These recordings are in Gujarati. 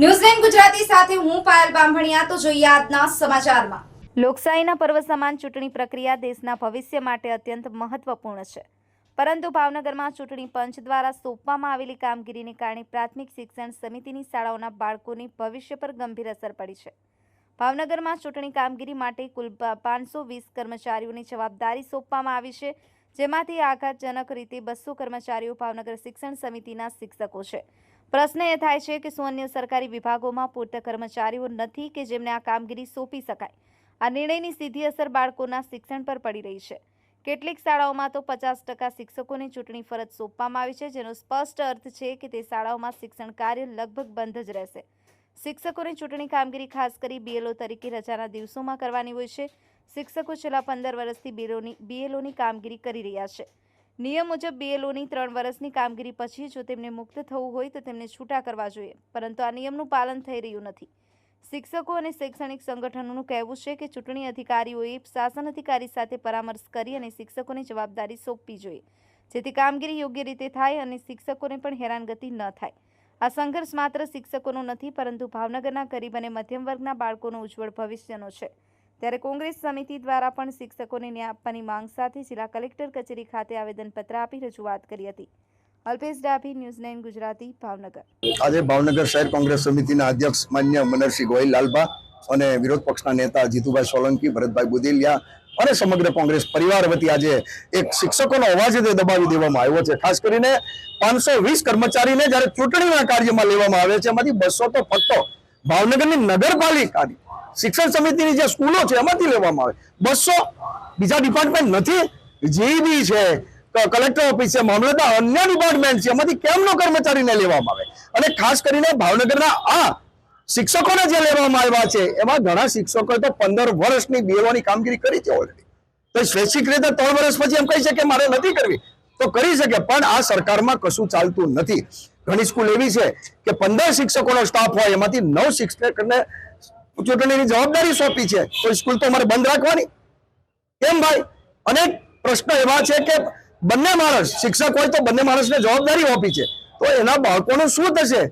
ન્યૂઝલેન્ડ ગુજરાતી સાથે હું પાયલ બામભણિયા તો જોઈએ આજના સમાચારમાં. લોકશાહીના પર્વ સમાન ચૂંટણી પ્રક્રિયા દેશના ભવિષ્ય માટે અત્યંત મહત્વપૂર્ણ છે. પરંતુ ભાવનગરમાં ચૂંટણી પંચ દ્વારા સોંપવામાં આવેલી કામગીરીને કારણે પ્રાથમિક શિક્ષણ સમિતિની શાળાઓના બાળકોની ભવિષ્ય પર ગંભીર અસર પડી છે. ભાવનગરમાં ચૂંટણી કામગીરી માટે કુલ પાંચસો વીસ કર્મચારીઓની જવાબદારી સોંપવામાં આવી છે, જેમાંથી આઘાતજનક રીતે બસો કર્મચારીઓ ભાવનગર શિક્ષણ સમિતિના શિક્ષકો છે. પ્રશ્ન એ થાય છે કે શું અન્ય સરકારી વિભાગોમાં પૂરતા કર્મચારીઓ નથી કે જેમને આ કામગીરી સોંપી શકાય? આ નિર્ણયની સીધી અસર બાળકોના શિક્ષણ પર પડી રહી છે. કેટલીક શાળાઓમાં તો પચાસ ટકા શિક્ષકોને ચૂંટણી ફરજ સોંપવામાં આવી છે, જેનો સ્પષ્ટ અર્થ છે કે તે શાળાઓમાં શિક્ષણ કાર્ય લગભગ બંધ જ રહેશે. શિક્ષકોની ચૂંટણી કામગીરી ખાસ કરી બીએલઓ તરીકે રજાના દિવસોમાં કરવાની હોય છે. શિક્ષકો છેલ્લા પંદર વર્ષથી બીએલઓની બીએલઓની કામગીરી કરી રહ્યા છે. નિયમ મુજબ બીએલઓની ત્રણ વર્ષની કામગીરી પછી જો તેમને મુક્ત થવું હોય તો તેમને છૂટા કરવા જોઈએ. પરંતુ આ નિયમનું પાલન થઈ રહ્યું નથી. શિક્ષકો અને શૈક્ષણિક સંગઠનોનું કહેવું છે કે ચૂંટણી અધિકારીઓએ શાસન અધિકારી સાથે પરામર્શ કરી અને શિક્ષકોની જવાબદારી સોંપવી જોઈએ. જેથી કામગીરી યોગ્ય રીતે થાય અને શિક્ષકોને પણ હેરાનગતિ ન થાય. આ સંઘર્ષ માત્ર શિક્ષકોનો નથી, પરંતુ ભાવનગરના ગરીબ અને મધ્યમ વર્ગના બાળકોનો ઉજ્જવળ ભવિષ્યનો છે. ત્યારે કોંગ્રેસ સમિતિ દ્વારા પણ શિક્ષકોને ન્યાય આપવાની માંગ સાથે જિલ્લા કલેક્ટર કચેરી ખાતે આવેદનપત્ર આપી રજૂઆત કરી હતી. Alpesh Dabhi, news nine Gujarati, Bhavnagar. આજે ભાવનગર શહેર કોંગ્રેસ સમિતિના અધ્યક્ષ માન્ય મનરસિંહ ગોહિલ લાલબા અને વિરોધ પક્ષના નેતા જીતુભાઈ સોલંકી, ભરતભાઈ બુદેલિયા અને સમગ્ર કોંગ્રેસ પરિવાર વતી આજે એક શિક્ષકોનો અવાજ દબાવી દેવામાં આવ્યો છે. ખાસ કરીને પાંચસો વીસ કર્મચારીને જ્યારે ચૂંટણીના કાર્યમાં લેવામાં આવે છે, એમાંથી બસો તો ફક્ત ભાવનગરની નગરપાલિકાની શિક્ષણ સમિતિની જે સ્કૂલો છે, એમાંથી લેવામાં આવે. બસો બીજા ડિપાર્ટમેન્ટ નથી જીબી છે, ક- કલેક્ટર ઓફિસ છે, મામલતદાર, અન્ય ડિપાર્ટમેન્ટ છે, એમાંથી કેમનો કર્મચારીને લેવામાં આવે? અને ખાસ કરીને ભાવનગરના આ શિક્ષકોને જે લેવામાં આવ્યા છે, એમાં ઘણા શિક્ષકોએ તો પંદર વર્ષની બેવાની કામગીરી કરી છે ઓલરેડી તો સ્વૈચ્છિક રીતે ત્રણ વર્ષ પછી એમ કહી શકે મારે નથી કરવી. તો કરી શકે, પણ આ સરકારમાં કશું ચાલતું નથી. ઘણી સ્કૂલ એવી છે કે પંદર શિક્ષકોનો સ્ટાફ હોય, એમાંથી નવ શિક્ષકને ચૂંટણીની જવાબદારી સોંપી છે. તો સ્કૂલ તો અમારે બંધ રાખવાની. કેમ ભાઈ? અનેક પ્રશ્નો એવા છે કે બંને માણસ, શિક્ષક હોય તો બંને માણસને જવાબદારી આપી છે. તો એના બાળકોનું શું થશે?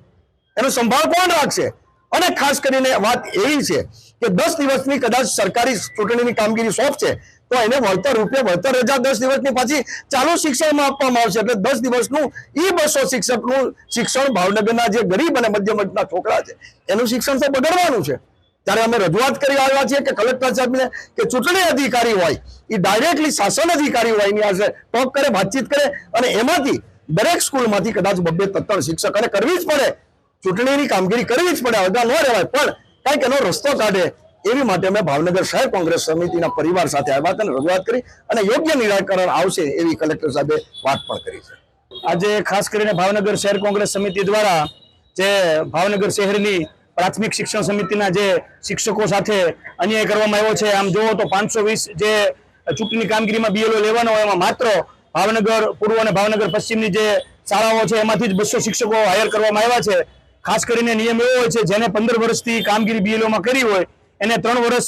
એનો સંભાળ કોણ રાખશે? અને ખાસ કરીને વાત એવી છે કે દસ દિવસની કદાચ સરકારી ચૂંટણીની કામગીરી સોંપશે, તો એને વળતર રૂપે વળતર રજા દસ દિવસની પાછી ચાલુ શિક્ષણમાં આપવામાં આવશે. એટલે દસ દિવસનું ઈ બસો શિક્ષકનું શિક્ષણ ભાવનગરના જે ગરીબ અને મધ્યમ વર્ગના છોકરા છે, એનું શિક્ષણ તો બગડવાનું છે. ત્યારે અમે રજૂઆત કરી આવ્યા છીએ કે કલેક્ટર સાહેબને કે ચૂંટણી અધિકારી હોય એ ડાયરેક્ટલી શાસન અધિકારી હોય, એની આજે ટોક કરે, વાતચીત કરે, અને એમાંથી દરેક સ્કૂલમાંથી કદાચ બબ્બે તત્તર શિક્ષક અને કરવી જ પડે. ચૂંટણીની કામગીરી કરવી જ પડે અડધા ન રહેવાય, પણ કંઈક એનો રસ્તો કાઢે. એવી માટે અમે ભાવનગર શહેર કોંગ્રેસ સમિતિના પરિવાર સાથે આવ્યા હતા રજૂઆત કરી અને યોગ્ય નિરાકરણ આવશે એવી કલેક્ટર સાહેબે વાત પણ કરી છે. આજે ખાસ કરીને ભાવનગર શહેર કોંગ્રેસ સમિતિ દ્વારા જે ભાવનગર શહેરની પ્રાથમિક શિક્ષણ સમિતિના જે શિક્ષકો સાથે અન્યાય કરવામાં આવ્યો છે. આમ જુઓ તો પાંચસો વીસ જે ચૂંટણી કામગીરીમાં બીએલઓ લેવાનો હોય એમાં માત્ર ભાવનગર પૂર્વ અને ભાવનગર પશ્ચિમની જે શાળાઓ છે એમાંથી જ બસો શિક્ષકો હાયર કરવામાં આવ્યા છે. ખાસ કરીને નિયમ એવો હોય છે, જેને પંદર વર્ષથી કામગીરી બીએલઓમાં કરી હોય, એને ત્રણ વર્ષ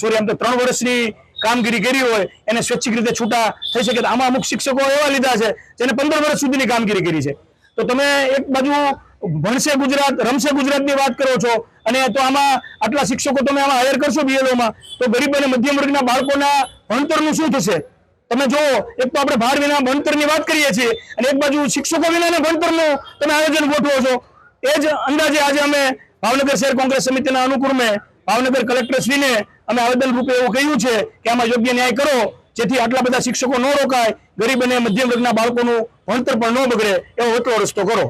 સોરી આમ તો ત્રણ વર્ષની કામગીરી કરી હોય, એને સ્વૈચ્છિક રીતે છૂટા થઈ શકે. આમાં અમુક શિક્ષકો એવા લીધા છે, જેને પંદર વર્ષ સુધીની કામગીરી કરી છે. તો તમે એક બાજુ ભણશે ગુજરાત, રમશે ગુજરાતની વાત કરો છો. અને તો આમાં આટલા શિક્ષકો તમે આમાં હાયર કરશો બીએલઓમાં તો ગરીબ અને મધ્યમ વર્ગના બાળકોના ભણતરનું શું થશે? તમે જુઓ, એક તો આપણે ભાર વિના ભણતરની વાત કરીએ છીએ અને એક બાજુ શિક્ષકો વિનાના ભણતરનું તમે આયોજન ગોઠવો છો. એ જ અંદાજે આજે અમે ભાવનગર શહેર કોંગ્રેસ સમિતિના અનુકૂળમે ભાવનગર કલેક્ટરશ્રીને અમે આવેદન રૂપે એવું કહ્યું છે કે આમાં યોગ્ય ન્યાય કરો, જેથી આટલા બધા શિક્ષકો ન રોકાય, ગરીબ અને મધ્યમ વર્ગના બાળકોનું ભણતર પણ ન બગડે એવો એટલો રસ્તો કરો.